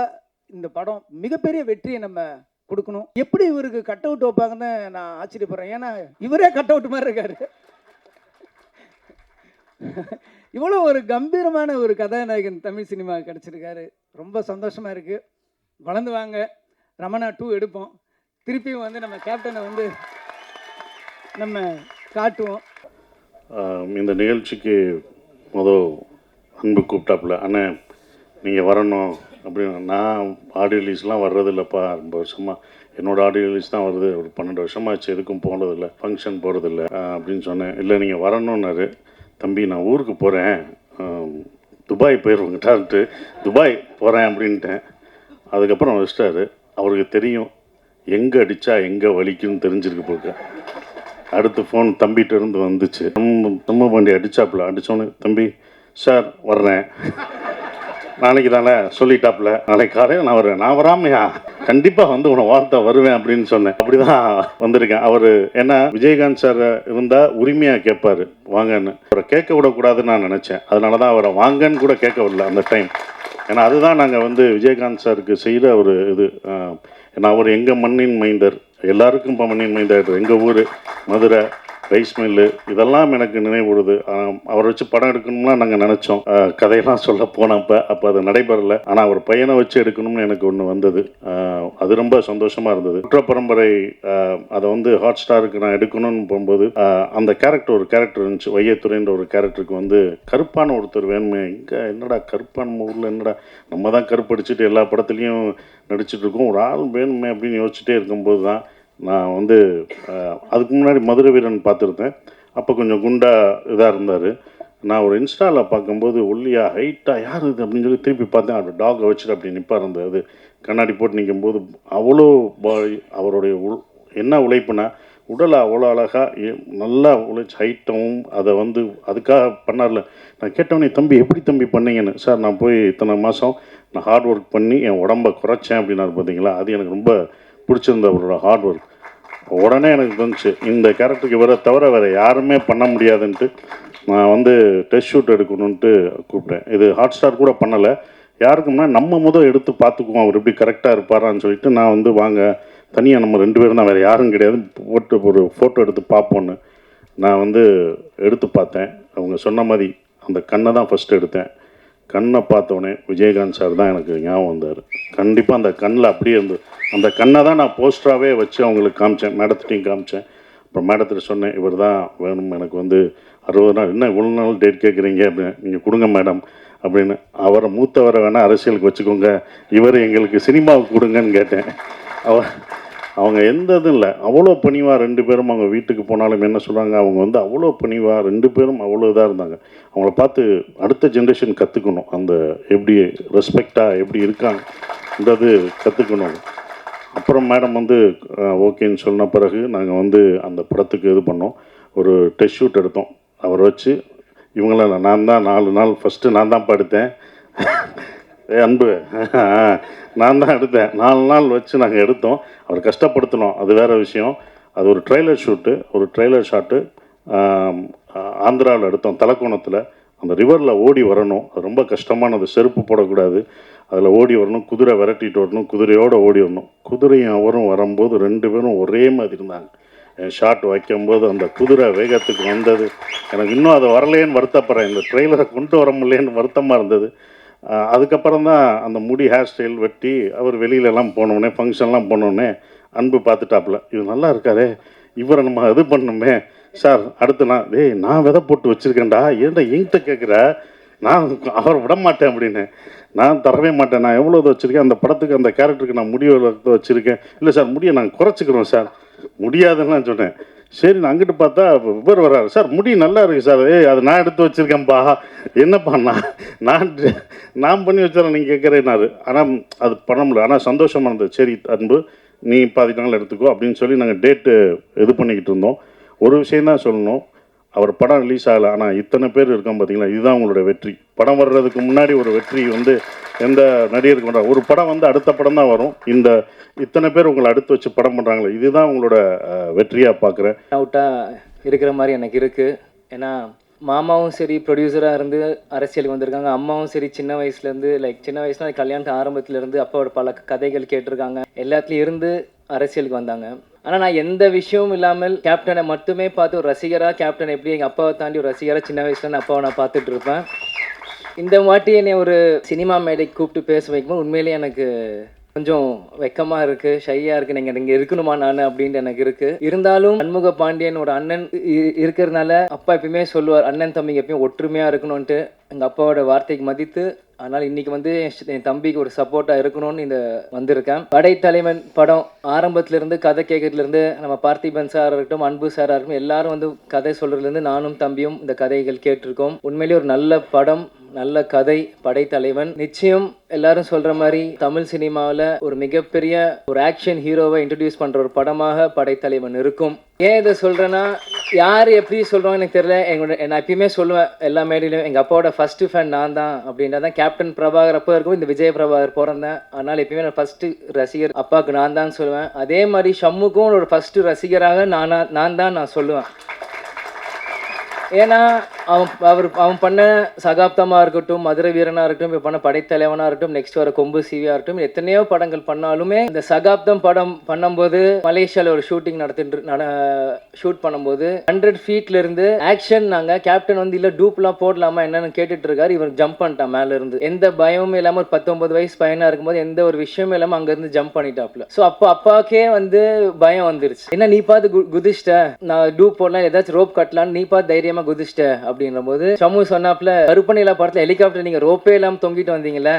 இந்த படம் மிகப்பெரிய வெற்றியை நம்ம கொடுக்கணும். எப்படி இவருக்கு கட் அவுட் வைப்பாங்கன்னு நான் ஆச்சரியப்படுறேன். ஏன்னா இவரே கட் அவுட் மாதிரி இருக்காரு. (laughs) இவ்வளோ ஒரு கம்பீரமான ஒரு கதாநாயகன் தமிழ் சினிமா கிடச்சிருக்காரு. ரொம்ப சந்தோஷமாக இருக்குது வளர்ந்து வாங்க. ரமணா டூ எடுப்போம். திருப்பியும் வந்து நம்ம கேப்டனை வந்து நம்ம காட்டுவோம். இந்த நிகழ்ச்சிக்கு மொதல் அன்பு கூப்பிட்டாப்புல அண்ணே நீங்கள் வரணும். அப்படின்னு நான் ஆடியோ ரிலீஸ்லாம் வர்றதில்லப்பா ரொம்ப வருஷமாக என்னோடய ஆடியோ ரிலீஸ் தான் வருது. ஒரு பன்னெண்டு வருஷமாச்சு எதுக்கும் போனதில்லை ஃபங்க்ஷன் போகிறதில்ல அப்படின்னு சொன்னேன். இல்லை நீங்கள் வரணுன்னாரு தம்பி நான் ஊருக்கு போகிறேன் துபாய் போயிடுவோங்கிட்டான்ட்டு துபாய் போகிறேன் அப்படின்ட்டேன். அதுக்கப்புறம் வச்சிட்டாரு. அவருக்கு தெரியும் எங்கே அடித்தா எங்கே வலிக்குன்னு தெரிஞ்சிருக்கு போக அடுத்து ஃபோன் தம்பிகிட்ட இருந்து வந்துச்சு. நம்ம தம்ம பாண்டி அடித்தாப்புல அடித்தோன்னு தம்பி சார் வர்றேன். நாளைக்கு தானே சொல்லிட்டாப்புல. நாளைக்கு காலையில் நான் வருவேன். நான் வராமையா? கண்டிப்பாக வந்து உன வார்த்தை வருவேன் அப்படின்னு சொன்னேன். அப்படிதான் வந்திருக்கேன். அவர் ஏன்னா விஜயகாந்த் சார் இருந்தால் உரிமையாக கேட்பாரு வாங்கன்னு. அவரை கேட்க விடக்கூடாதுன்னு நான் நினச்சேன். அதனால தான் அவரை வாங்கன்னு கூட கேட்க விடல அந்த டைம் ஏன்னா அதுதான் நாங்கள் வந்து விஜயகாந்த் சாருக்கு செய்கிற ஒரு இது. ஏன்னா அவர் எங்கள் மண்ணின் மைந்தர். எல்லாருக்கும் இப்போ மண்ணின் மைந்தர். எங்கள் ஊர் மதுரை ரைஸ் மில்லு இதெல்லாம் எனக்கு நினைவுடுது அவரை வச்சு படம் எடுக்கணும்லாம் நாங்கள் நினச்சோம். கதையெல்லாம் சொல்ல போனப்போ அப்போ அது நடைபெறலை. ஆனால் அவர் பையனை வச்சு எடுக்கணும்னு எனக்கு ஒன்று வந்தது. அது ரொம்ப சந்தோஷமாக இருந்தது. குற்ற பரம்பரை அதை வந்து ஹாட் ஸ்டாருக்கு நான் எடுக்கணும்னு போகும்போது அந்த கேரக்டர் ஒரு கேரக்டர் இருந்துச்சு. வையத்துறைன்ற ஒரு கேரக்டருக்கு வந்து கருப்பான ஒருத்தர் வேணுமே. இங்கே என்னடா கருப்பான ஊரில் என்னடா நம்ம தான் கருப்படிச்சுட்டு எல்லா படத்துலையும் நடிச்சிட்ருக்கோம் ஒரு ஆள் வேணுமே அப்படின்னு யோசிச்சுட்டே இருக்கும்போது தான் நான் வந்து அதுக்கு முன்னாடி மதுரை வீரன் பார்த்துருந்தேன். அப்போ கொஞ்சம் குண்டா இதாக இருந்தார். நான் ஒரு இன்ஸ்டாவில் பார்க்கும்போது ஒல்லியா ஹைட்டாக யார் இது? அப்படின்னு சொல்லி திருப்பி பார்த்தேன். அவர் டாகை வச்சுட்டு அப்படி நிற்பார் அந்த அது கண்ணாடி போட்டு நிற்கும் போது அவ்வளோ அவருடைய உள் என்ன உழைப்புனா உடலை அவ்வளோ அழகாக நல்லா உழைச்சி ஹைட்டும் அதை வந்து அதுக்காக பண்ணார்ல. நான் கேட்டவனே தம்பி எப்படி தம்பி பண்ணீங்கன்னு? சார் நான் போய் இத்தனை மாதம் நான் ஹார்ட் ஒர்க் பண்ணி என் உடம்ப குறைச்சேன் அப்படின்னாரு பார்த்தீங்களா? அது எனக்கு ரொம்ப பிடிச்சிருந்த அவரோட ஹார்ட் ஒர்க் உடனே எனக்கு தோணுச்சு இந்த கேரக்டருக்கு இவரை தவிர வேறு யாருமே பண்ண முடியாதுன்ட்டு நான் வந்து டெஸ்ட் ஷூட் எடுக்கணுன்ட்டு கூப்பிட்டேன். இது ஹாட் ஸ்டார் கூட பண்ணலை. யாருக்கும்னா நம்ம முதல் எடுத்து பார்த்துக்குவோம் அவர் எப்படி கரெக்டாக இருப்பாரான்னு சொல்லிட்டு நான் வந்து வாங்க தனியாக நம்ம ரெண்டு பேரும் தான் வேறு யாரும் கிடையாது. போட்டு ஒரு ஃபோட்டோ எடுத்து பார்ப்போன்னு நான் வந்து எடுத்து பார்த்தேன். அவங்க சொன்ன மாதிரி அந்த கண்ணை தான் ஃபஸ்ட்டு எடுத்தேன். கண்ணை பார்த்தோன்னே விஜயகாந்த் சார் தான் எனக்கு ஞாபகம் வந்தார். கண்டிப்பாக அந்த கண்ணில் அப்படியே இருந்து அந்த கண்ணை தான் நான் போஸ்டராகவே வச்சு அவங்களுக்கு காமிச்சேன் மேடத்துட்டையும் காமிச்சேன். அப்புறம் மேடத்திட்ட சொன்னேன் இவர் தான் வேணும் எனக்கு வந்து அறுபது நாள் என்ன இவ்வளோ நாள் டேட் கேட்குறீங்க அப்படின்னு நீங்கள் கொடுங்க மேடம் அப்படின்னு. அவரை மூத்தவரை வேணால் அரசியலுக்கு வச்சுக்கோங்க இவர் எங்களுக்கு சினிமாவுக்கு கொடுங்கன்னு கேட்டேன். அவர் அவங்க எந்த இதுவும் இல்லை. அவ்வளோ பணிவாக ரெண்டு பேரும் அவங்க வீட்டுக்கு போனாலும் என்ன சொல்கிறாங்க அவங்க வந்து அவ்வளோ பணிவாக ரெண்டு பேரும் அவ்வளோ இதாக இருந்தாங்க. அவங்கள பார்த்து அடுத்த ஜென்ரேஷன் கற்றுக்கணும் அந்த எப்படி ரெஸ்பெக்டாக எப்படி இருக்காங்க கற்றுக்கணும் அப்புறம் மேடம் வந்து ஓகேன்னு சொன்ன பிறகு நாங்கள் வந்து அந்த படத்துக்கு இது பண்ணோம். ஒரு டெஸ்ட் ஷூட் எடுத்தோம். அவரை வச்சு இவங்களாம் நான் தான் நாலு நாள் ஃபஸ்ட்டு நான் தான் படுத்தேன். ஏ அன்பு. (laughs) நான் தான் எடுத்தேன். நாலு நாள் வச்சு நாங்கள் எடுத்தோம். அவர் கஷ்டப்படுத்தினோம். அது வேறு விஷயம். அது ஒரு ட்ரெய்லர் ஷூட்டு ஒரு ட்ரெய்லர் ஷாட்டு ஆந்திராவில் எடுத்தோம். தலக்கோணத்தில். அந்த ரிவரில் ஓடி வரணும். அது ரொம்ப கஷ்டமானது. செருப்பு போடக்கூடாது. அதில் ஓடி வரணும். குதிரை விரட்டிட்டு வரணும். குதிரையோடு ஓடி வரணும். குதிரையும் அவரும் வரும்போது ரெண்டு பேரும் ஒரே மாதிரி இருந்தாங்க. என் ஷாட் வைக்கும்போது அந்த குதிரை வேகத்துக்கு வந்தது. எனக்கு இன்னும் அதை வரலேன்னு வருத்தப்படுறேன். இந்த ட்ரெய்லரை கொண்டு வர முடியலேன்னு வருத்தமாக இருந்தது. அதுக்கப்புறம் தான் அந்த முடி ஹேர் ஸ்டைல் வெட்டி அவர் வெளியிலலாம் போனோடனே ஃபங்க்ஷன்லாம் போனோடனே அன்பு பார்த்துட்டாப்புல. இது நல்லா இருக்காரு இவரை நம்ம இது பண்ணணுமே சார் அடுத்து நான் டேய் நான் விதை போட்டு வச்சுருக்கேன்டா. ஏன்டா என்கிட்ட கேட்குற நான் அவரை விட மாட்டேன் அப்படின்னு. நான் தரவே மாட்டேன். நான் எவ்வளோ இது வச்சுருக்கேன்? அந்த படத்துக்கு அந்த கேரக்டருக்கு நான் முடிவு வச்சுருக்கேன். இல்லை சார் முடியை நான் குறைச்சிக்கிறோம் சார். முடியாதுன்னு நான் சொன்னேன். சரி நான் அங்கிட்டு பார்த்தா இவர் வர்றாரு. சார் முடி நல்லா இருக்கு சார். ஏய் அது நான் எடுத்து வச்சுருக்கேன்ப்பா என்னப்பா நான் நான் நான் பண்ணி வச்சாரன் நீங்கள் கேட்குறேன்னாரு ஆனால் அது பண்ண முடியல. ஆனால் சந்தோஷமாக இருந்தது. சரி அன்பு நீ பாதி நாள் எடுத்துக்கோ அப்படின்னு சொல்லி நாங்கள் டேட்டு இது பண்ணிக்கிட்டு இருந்தோம். ஒரு விஷயம் தான் சொல்லணும். அவர் படம் ரிலீஸ் ஆகலை. ஆனால் இத்தனை பேர் இருக்கோம் பார்த்தீங்களா இதுதான் உங்களோட வெற்றி. படம் வர்றதுக்கு முன்னாடி ஒரு வெற்றி வந்து எந்த நடிகருக்கு பண்ணுறா ஒரு படம் வந்து அடுத்த படம் தான் வரும். இந்த இத்தனை பேர் உங்களை அடுத்து வச்சு படம் பண்ணுறாங்களே இதுதான் உங்களோட வெற்றியாக பார்க்குறேன் அவுட்டாக இருக்கிற மாதிரி எனக்கு இருக்குது ஏன்னா மாமாவும் சரி ப்ரொடியூசராக இருந்து அரசியலுக்கு வந்திருக்காங்க. அம்மாவும் சரி சின்ன வயசுலேருந்து லைக் சின்ன வயசுல கல்யாணத்து ஆரம்பத்துலேருந்து அப்பாவோட பல கதைகள் கேட்டிருக்காங்க. எல்லாத்துலேயும் இருந்து அரசியலுக்கு வந்தாங்க. ஆனால் நான் எந்த விஷயமும் இல்லாமல் கேப்டனை மட்டுமே பார்த்து ஒரு ரசிகராக கேப்டன் எப்படி எங்கள் அப்பாவை தாண்டி ஒரு ரசிகராக சின்ன வயசுல நான் அப்பாவை நான் பார்த்துட்டு இருப்பேன். இந்த வாட்டி என்னை ஒரு சினிமா மேடைக்கு கூப்பிட்டு பேச வைக்கும்போது உண்மையிலேயே எனக்கு கொஞ்சம் வெக்கமாக இருக்குது ஷையாக இருக்குது நீங்கள் இங்கே இருக்கணுமா நான் அப்படின்ட்டு எனக்கு இருக்குது இருந்தாலும் சண்முக பாண்டியன் ஒரு அண்ணன் இ- இருக்கிறதுனால அப்பா எப்பயுமே சொல்லுவார் அண்ணன் தம்பிங்க எப்பயும் ஒற்றுமையாக இருக்கணும்ன்ட்டு. எங்கள் அப்பாவோட வார்த்தைக்கு மதித்து அதனால் இன்னைக்கு வந்து என் என் தம்பிக்கு ஒரு சப்போர்ட்டாக இருக்கணும்னு இந்த வந்திருக்கேன். படைத்தலைவன் படம் ஆரம்பத்துலேருந்து கதை கேட்கறதுலேருந்து நம்ம பார்த்திபன் சார் இருக்கட்டும் அன்பு சாராக இருக்கட்டும் எல்லாரும் வந்து கதை சொல்கிறதுலேருந்து நானும் தம்பியும் இந்த கதைகள் கேட்டிருக்கோம். உண்மையிலேயே ஒரு நல்ல படம். நல்ல கதை படைத்தலைவன். நிச்சயம் எல்லாரும் சொல்ற மாதிரி தமிழ் சினிமாவில் ஒரு மிகப்பெரிய ஒரு ஆக்ஷன் ஹீரோவை இன்ட்ரடியூஸ் பண்ற ஒரு படமாக படைத்தலைவன் இருக்கும். ஏன் இதை சொல்றேன்னா யார் எப்படி சொல்றாங்க எனக்கு தெரியல. எங்களோட நான் எப்பயுமே சொல்லுவேன் எல்லா மேடையிலும் எங்க அப்பாவோட ஃபர்ஸ்ட் ஃபேன் நான் தான் அப்படின்றத கேப்டன் பிரபாகர் அப்போ இருக்கும் இந்த விஜய பிரபாகர் பிறந்தேன். அதனால எப்பயுமே நான் ஃபர்ஸ்ட் ரசிகர் அப்பாவுக்கு நான் தான் சொல்லுவேன். அதே மாதிரி ஷம்முக்கும் ஒரு ஃபர்ஸ்ட் ரசிகராக நான் நான் தான் நான் சொல்லுவேன். ஏன்னா அவன் அவர் அவன் பண்ண சகாப்தமாக இருக்கட்டும் மதுரை வீரனாக இருக்கட்டும் இப்போ பண்ண படைத்தலைவனாக இருக்கட்டும் நெக்ஸ்ட் வர கொம்பு சிவியாக இருக்கட்டும் எத்தனையோ படங்கள் பண்ணாலுமே இந்த சகாப்தம் படம் பண்ணும்போது மலேசியாவில் ஒரு ஷூட்டிங் நடத்திட்டு நட ஷூட் பண்ணும்போது ஹண்ட்ரட் ஃபீட்ல இருந்து ஆக்ஷன் நாங்கள் கேப்டன் வந்து இல்லை டூப்லாம் போடலாமா என்னன்னு கேட்டுட்டு இருக்காரு இவர் ஜம்ப் பண்ணிட்டான் மேலே இருந்து எந்த பயமும் இல்லாமல் ஒரு பத்தொன்பது வயசு பையனாக இருக்கும்போது எந்த ஒரு விஷயமும் இல்லாமல் அங்கேருந்து ஜம்ப் பண்ணிட்டாப்ல ஸோ அப்போ அப்பாவுக்கே வந்து பயம் வந்துருச்சு. என்ன நீ பார்த்து கு- குதிச்சிட்ட? நான் டூப் போடலாம் ஏதாச்சும் ரோப் கட்டலாம்னு நீ பார்த்து தைரியமாக குதிச்சிட்ட? அப்படின்ற போது சமு சொன்னாப்ல கருப்பணிலா படத்துல ஹெலிகாப்டர் நீங்க ரோப்பே இல்லாம தொங்கிட்டு வந்தீங்கல்ல?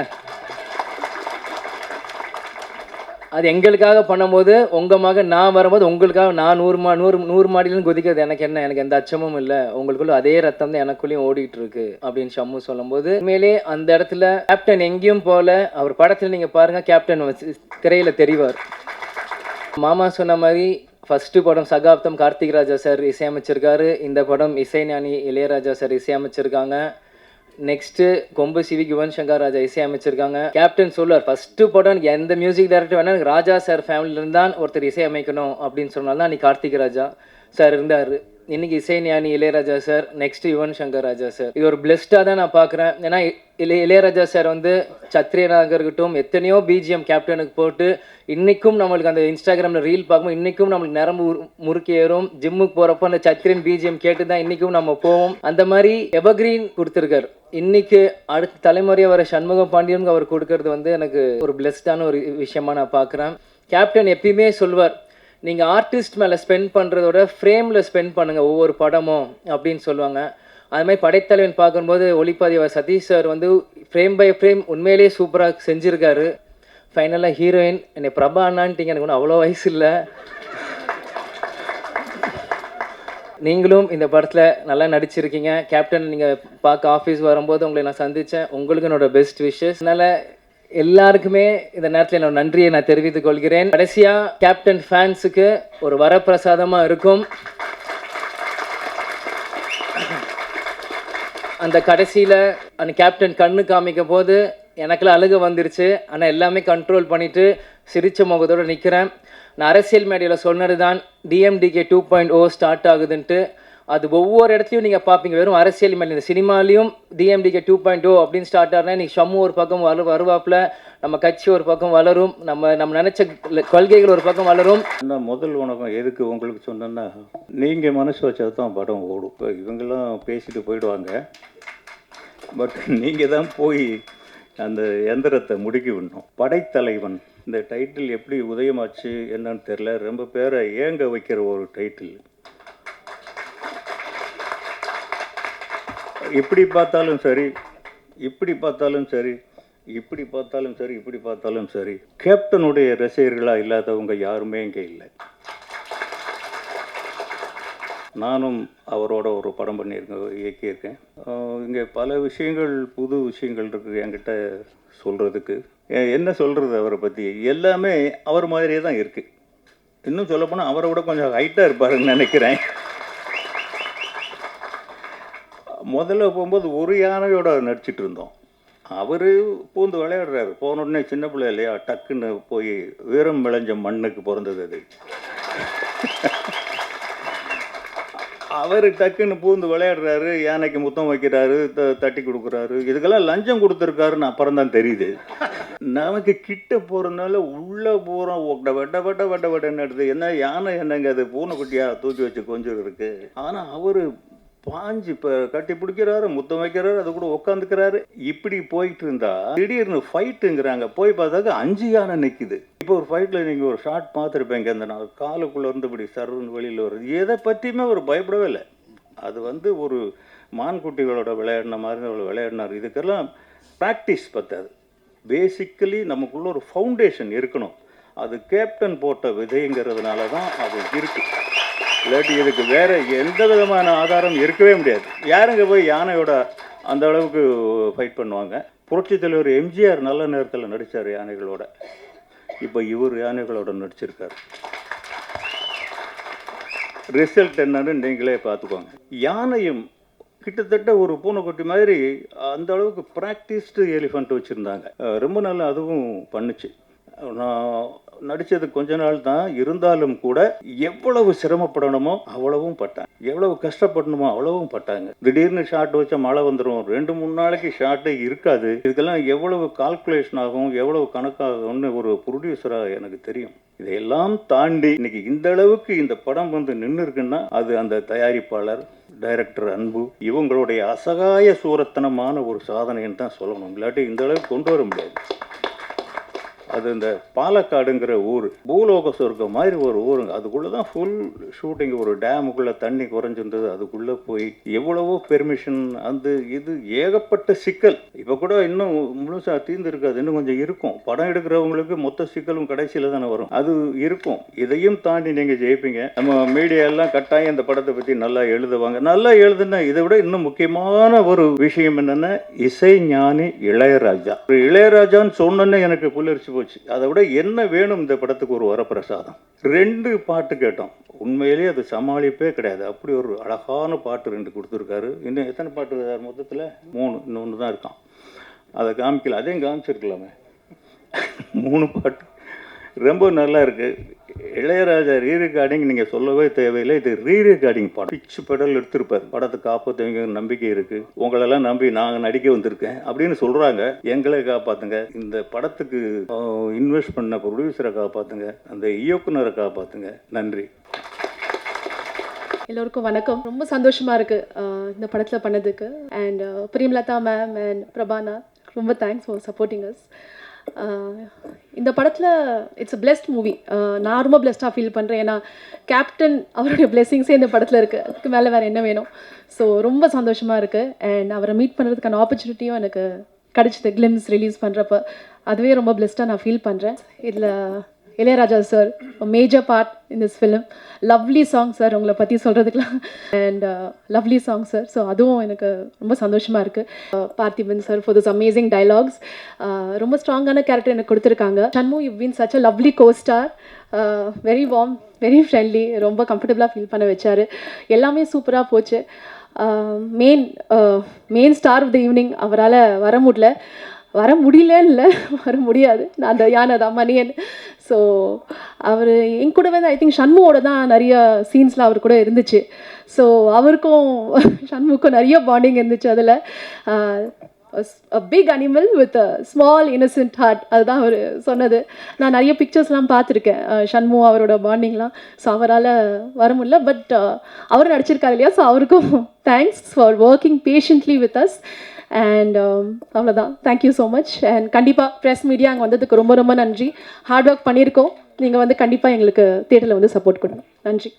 அது எங்களுக்காக பண்ணும்போது உங்க மகன் நான் வரும்போது உங்களுக்காக நான் நூறு மா நூறு நூறு மாடியிலும் குதிக்கிறது எனக்கு என்ன? எனக்கு எந்த அச்சமும் இல்லை. உங்களுக்குள்ள அதே ரத்தம் தான் எனக்குள்ளேயும் ஓடிட்டு இருக்கு அப்படின்னு ஷம்மு சொல்லும்போது உண்மையிலே அந்த இடத்துல கேப்டன் எங்கேயும் போல அவர் படத்தில் நீங்க பாருங்க கேப்டன் வச்சு திரையில தெரிவார். மாமா சொன்ன மாதிரி ஃபஸ்ட்டு படம் சகாப்தம் கார்த்திக் ராஜா சார் இசையமைச்சிருக்காரு. இந்த படம் இசைஞானி இளையராஜா சார் இசையமைச்சிருக்காங்க. நெக்ஸ்ட்டு கொம்பு சிவி யுவன் சங்கர் ராஜா இசையமைச்சிருக்காங்க. கேப்டன் சொல்லுவார் ஃபஸ்ட்டு படம் எனக்கு எந்த மியூசிக் டைரக்டர் வேணால் எனக்கு ராஜா சார் ஃபேமிலியிலிருந்தான் தான் ஒருத்தர் இசையமைக்கணும் அப்படின்னு சொன்னால்தான் அன்றைக்கி கார்த்திக் ராஜா சார் இருந்தார். இன்னைக்கு இசைஞானி Ilaiyaraaja sir next Yuvan Shankar Raja sir. இது ஒரு பிளெஸ்டாக தான் நான் பார்க்குறேன். ஏன்னா இளைய இளையராஜா சார் வந்து சத்ரியனாக இருக்கட்டும் எத்தனையோ பிஜிஎம் கேப்டனுக்கு போட்டு இன்னைக்கும் நம்மளுக்கு அந்த இன்ஸ்டாகிராமில் ரீல் பார்க்கும்போது இன்னைக்கும் நம்மளுக்கு நரம்பு முறுக்கி ஏறும். ஜிம்முக்கு போகிறப்போ அந்த சத்ரியன் பிஜிஎம் கேட்டு தான் இன்னைக்கும் நம்ம போவோம். அந்த மாதிரி எவர்கிரீன் கொடுத்துருக்காரு. இன்னைக்கு அடுத்த தலைமுறையை வர சண்முக பாண்டியனுக்கு அவர் கொடுக்கறது வந்து எனக்கு ஒரு பிளெஸ்டான ஒரு விஷயமா நான் பார்க்குறேன். கேப்டன் எப்பயுமே சொல்வார் நீங்கள் ஆர்டிஸ்ட் மேலே ஸ்பெண்ட் பண்ணுறதோட ஃப்ரேமில் ஸ்பெண்ட் பண்ணுங்கள் ஒவ்வொரு படமும் அப்படின்னு சொல்லுவாங்க. அது மாதிரி படைத்தலைவன் பார்க்கும்போது ஒளிப்பதிவர் சதீஷ் சார் வந்து ஃப்ரேம் பை ஃப்ரேம் உண்மையிலேயே சூப்பராக செஞ்சுருக்காரு. ஃபைனலாக ஹீரோயின் என்னை பிரபா அண்ணான்ட்டிங்க எனக்கு ஒன்றும் அவ்வளோ வயசு இல்லை. நீங்களும் இந்த படத்தில் நல்லா நடிச்சிருக்கீங்க. கேப்டன் நீங்கள் பார்க்க ஆஃபீஸ் வரும்போது உங்களை நான் சந்தித்தேன் உங்களுக்கு என்னோட பெஸ்ட் விஷஸ் அதனால் எல்லாருக்குமே இந்த நேரத்தில் என்னோட நன்றியை நான் தெரிவித்துக் கொள்கிறேன். கடைசியாக கேப்டன் ஃபேன்ஸுக்கு ஒரு வரப்பிரசாதமாக இருக்கும். அந்த கடைசியில் அந்த கேப்டன் கண்ணு காமிக்கும் போது எனக்குலாம் அழுக வந்துருச்சு. ஆனால் எல்லாமே கண்ட்ரோல் பண்ணிட்டு சிரிச்ச முகத்தோடு நிற்கிறேன் நான் அரசியல் மேடையில் சொன்னது தான் DMDK two point O start oh ஆகுதுன்ட்டு அது ஒவ்வொரு இடத்துலையும் நீங்கள் பார்ப்பீங்க வெறும் அரசியல் மேலே. இந்த சினிமாலையும் டிஎம்டிகே டூ பாயிண்ட் ஓ oh அப்படின்னு ஸ்டார்ட் ஆகுனா இன்னைக்கு ஷம்மு ஒரு பக்கம் வரு வருவாப்புல நம்ம கட்சி ஒரு பக்கம் வளரும் நம்ம நம்ம நினச்ச கொள்கைகள் ஒரு பக்கம் வளரும். நான் முதல் உணக்கம் எதுக்கு உங்களுக்கு சொன்னேன்னா நீங்கள் மனசு வச்சது தான் படம் ஓடும். இப்போ இவங்கெல்லாம் பேசிட்டு போயிடுவாங்க. பட் நீங்கள் தான் போய் அந்த எந்திரத்தை முடுக்கி விடணும். படைத்தலைவன் இந்த டைட்டில் எப்படி உதயமாச்சு என்னன்னு தெரில ரொம்ப பேரை ஏங்க வைக்கிற ஒரு டைட்டில் எப்படி பார்த்தாலும் சரி இப்படி பார்த்தாலும் சரி இப்படி பார்த்தாலும் சரி இப்படி பார்த்தாலும் சரி கேப்டனுடைய ரசிகர்களாக இல்லாதவங்க யாருமே இங்கே இல்லை. நானும் அவரோட ஒரு படம் பண்ணியிருக்கேன் இயக்கியிருக்கேன். இங்கே பல விஷயங்கள் புது விஷயங்கள் இருக்குது என்கிட்ட சொல்கிறதுக்கு என்ன சொல்கிறது அவரை பற்றி எல்லாமே அவர் மாதிரியே தான் இருக்குது இன்னும் சொல்லப்போனால் அவரை விட கொஞ்சம் ஹைட்டாக இருப்பாருன்னு நினைக்கிறேன். முதல்ல போகும்போது ஒரு யானையோட நடிச்சிட்டு இருந்தோம் அவர் பூந்து விளையாடுறாரு போன உடனே சின்ன பிள்ளை இல்லையா டக்குன்னு போய் வீரம் விளைஞ்ச மண்ணுக்கு பிறந்தது அது அவர் டக்குன்னு பூந்து விளையாடுறாரு யானைக்கு முத்தம் வைக்கிறாரு த தட்டி கொடுக்குறாரு இதுக்கெல்லாம் லஞ்சம் கொடுத்துருக்காருன்னு அப்புறம் தான் தெரியுது நமக்கு கிட்ட போகிறதுனால உள்ளே போகிறோம் வெட்ட வெட்ட வெட்ட வெட்டன்னு எடுத்து என்ன யானை என்னங்க அது பூனைக்குட்டியாக தூக்கி வச்சு கொஞ்சம் இருக்குது ஆனால் அவர் பாஞ்சு இப்போ கட்டி பிடிக்கிறாரு முத்தம் வைக்கிறாரு அது கூட உட்காந்துக்கிறாரு இப்படி போயிட்டு இருந்தா திடீர்னு ஃபைட்டுங்கிறாங்க போய் பார்த்தாக்க அஞ்சு யானை நிற்குது இப்போ ஒரு ஃபைட்டில் நீங்கள் ஒரு ஷாட் பார்த்துருப்பேங்க. அந்த நான் காலுக்குள்ளே இருந்து இப்படி சர்வன்னு வெளியில் வருது. எதை பற்றியுமே அவர் பயப்படவே இல்லை. அது வந்து ஒரு மான்குட்டிகளோட விளையாடின மாதிரி அவர் விளையாடினார். இதுக்கெல்லாம் ப்ராக்டிஸ் பற்றாது பேசிக்கலி நமக்குள்ள ஒரு ஃபவுண்டேஷன் இருக்கணும். அது கேப்டன் போட்ட விதைங்கிறதுனால தான் அது இருக்குது இல்லாட்டி இதுக்கு வேறு எந்த விதமான ஆதாரம் இருக்கவே முடியாது. யாருங்க போய் யானையோட அந்த அளவுக்கு ஃபைட் பண்ணுவாங்க? புரட்சி தலைவர் எம்ஜிஆர் நல்ல நேரத்தில் நடித்தார் யானைகளோட. இப்போ இவர் யானைகளோட நடிச்சிருக்கார். ரிசல்ட் என்னன்னு நீங்களே பார்த்துக்கோங்க. யானையும் கிட்டத்தட்ட ஒரு பூனைக்குட்டி மாதிரி அந்த அளவுக்கு ப்ராக்டிஸ்டு எலிஃபண்ட் வச்சுருந்தாங்க. ரொம்ப நாள் அதுவும் பண்ணுச்சு. நான் நடித்தது கொஞ்ச நாள் தான் இருந்தாலும் கூட எவ்வளவு சிரமப்படணுமோ அவ்வளவும் பட்டாங்க. எவ்வளவு கஷ்டப்படணுமோ அவ்வளவும் பட்டாங்க. திடீர்னு ஷார்ட் வச்சா மழை வந்துடும் ரெண்டு மூணு நாளைக்கு ஷார்ட்டே இருக்காது. இதுக்கெல்லாம் எவ்வளவு கால்குலேஷன் ஆகும் எவ்வளவு கணக்காகும்னு ஒரு ப்ரொடியூசராக எனக்கு தெரியும். இதையெல்லாம் தாண்டி இன்னைக்கு இந்த அளவுக்கு இந்த படம் வந்து நின்று இருக்குன்னா அது அந்த தயாரிப்பாளர் டைரக்டர் அன்பு இவங்களுடைய அசகாய சூரத்தனமான ஒரு சாதனைன்னு தான் சொல்லணும். இல்லாட்டி இந்த அளவுக்கு கொண்டு வர முடியாது. அது இந்த பாலக்காடுங்கிற ஊர் பூலோக சொர்க்கம் மாதிரி ஒரு ஊருங்க அதுக்குள்ளே தான் ஃபுல் ஷூட்டிங் ஒரு டேமுக்குள்ளே தண்ணி குறைஞ்சிருந்தது. அதுக்குள்ளே போய் எவ்வளவோ பெர்மிஷன் அந்த இது ஏகப்பட்ட சிக்கல். இப்போ கூட இன்னும் முழுசாக தீர்ந்து இருக்காது இன்னும் கொஞ்சம் இருக்கும். படம் எடுக்கிறவங்களுக்கு மொத்த சிக்கலும் கடைசியில் தானே வரும். அது இருக்கும். இதையும் தாண்டி நீங்கள் ஜெயிப்பீங்க. நம்ம மீடியா எல்லாம் கட்டாயம் இந்த படத்தை பற்றி நல்லா எழுதுவாங்க. நல்லா எழுதுனா இதை விட இன்னும் முக்கியமான ஒரு விஷயம் என்னென்னா இசை ஞானி இளையராஜா. இளையராஜான்னு சொன்னோன்னே எனக்கு புல்லரிச்சு போச்சு. அதை விட என்ன வேணும் இந்த படத்துக்கு ஒரு வரப்பிரசாதம்? ரெண்டு பாட்டு கேட்டோம். உண்மையிலேயே அது சமாளிப்பே கிடையாது. அப்படி ஒரு அழகான பாட்டு ரெண்டு கொடுத்துருக்காரு. இன்னும் எத்தனை பாட்டு இருக்காரு மொத்தத்தில்? மூணு. இன்னொன்று தான் இருக்கான். அதை காமிக்கல. அதையும் காமிச்சிருக்கலாமே. மூணு பாட்டு. ரொம்ப நல்லா இருக்கு. இளையராஜா ரீ ரெக்கார்டிங் நீங்கள் சொல்லவே தேவையில்லை. இது ரீ ரெக்கார்டிங் படம். பிச்சு படல் எடுத்திருப்பார். படத்தை காப்பாற்றுவீங்க நம்பிக்கை இருக்கு. உங்களெல்லாம் நம்பி நாங்கள் நடிக்க வந்திருக்கேன் அப்படின்னு சொல்கிறாங்க எங்களை காப்பாற்றுங்க இந்த படத்துக்கு இன்வெஸ்ட் பண்ண ப்ரொடியூசரை காப்பாற்றுங்க அந்த இயக்குனரை காப்பாற்றுங்க நன்றி. எல்லோருக்கும் வணக்கம். ரொம்ப சந்தோஷமா இருக்கு இந்த படத்தில் பண்ணதுக்கு. அண்ட் பிரீம்லதா மேம் அண்ட் பிரபானா ரொம்ப தேங்க்ஸ் ஃபார் சப்போர்ட்டிங் அஸ் இந்த படத்தில் இட்ஸ் a blessed மூவி நான் ரொம்ப பிளெஸ்டாக ஃபீல் பண்ணுறேன் ஏன்னா கேப்டன் அவருடைய பிளெஸிங்ஸே இந்த படத்தில் இருக்குது அதுக்கு மேலே வேறு என்ன வேணும்? ஸோ ரொம்ப சந்தோஷமாக இருக்குது அண்ட் அவரை மீட் பண்ணுறதுக்கான ஆப்பர்ச்சுனிட்டியும் எனக்கு கிடைச்சிது. கிளிம்ஸ் ரிலீஸ் பண்ணுறப்ப அதுவே ரொம்ப பிளெஸ்டாக நான் ஃபீல் பண்ணுறேன் இதில் Ilaiyaraaja sir major part in this film lovely song sir உங்களை பற்றி சொல்கிறதுக்குலாம் and lovely uh, song sir so அதுவும் எனக்கு ரொம்ப சந்தோஷமாக இருக்குது uh, Parthiban sir for this amazing dialogues ரொம்ப ஸ்ட்ராங்கான கேரக்டர் எனக்கு கொடுத்துருக்காங்க. Shanmu you been such a lovely costar very warm very friendly ரொம்ப கம்ஃபர்டபுளாக ஃபீல் பண்ண வச்சார். எல்லாமே சூப்பராக போச்சு. Main main star of the evening அவரால் வர முடியல. வர முடியலன்னு இல்லை (laughs) வர முடியாது. நான் அந்த யானை தான் மணியன் ஸோ அவர் என் கூட வந்து ஐ திங்க் ஷண்முவோட தான் நிறைய சீன்ஸ்லாம் அவர் கூட இருந்துச்சு. ஸோ அவருக்கும் (laughs) ஷண்முக்கும் நிறைய பாண்டிங் இருந்துச்சு அதில். Big animal with a small innocent heart அதுதான் அவர் சொன்னது. நான் நிறைய பிக்சர்ஸ்லாம் பார்த்துருக்கேன். ஷண்மு அவரோட பாண்டிங்லாம் ஸோ அவரால் வர முடியல. பட் அவர் நடிச்சிருக்காரு இல்லையா? ஸோ அவருக்கும் thanks for working patiently with us and அவ்வளோதான் thank you so much and கண்டிப்பாக ப்ரெஸ் மீடியா அங்கே வந்ததுக்கு ரொம்ப ரொம்ப நன்றி. ஹார்ட் ஒர்க் பண்ணியிருக்கோம். நீங்கள் வந்து கண்டிப்பாக எங்களுக்கு தேட்டரில் வந்து சப்போர்ட் கொடுங்க. நன்றி.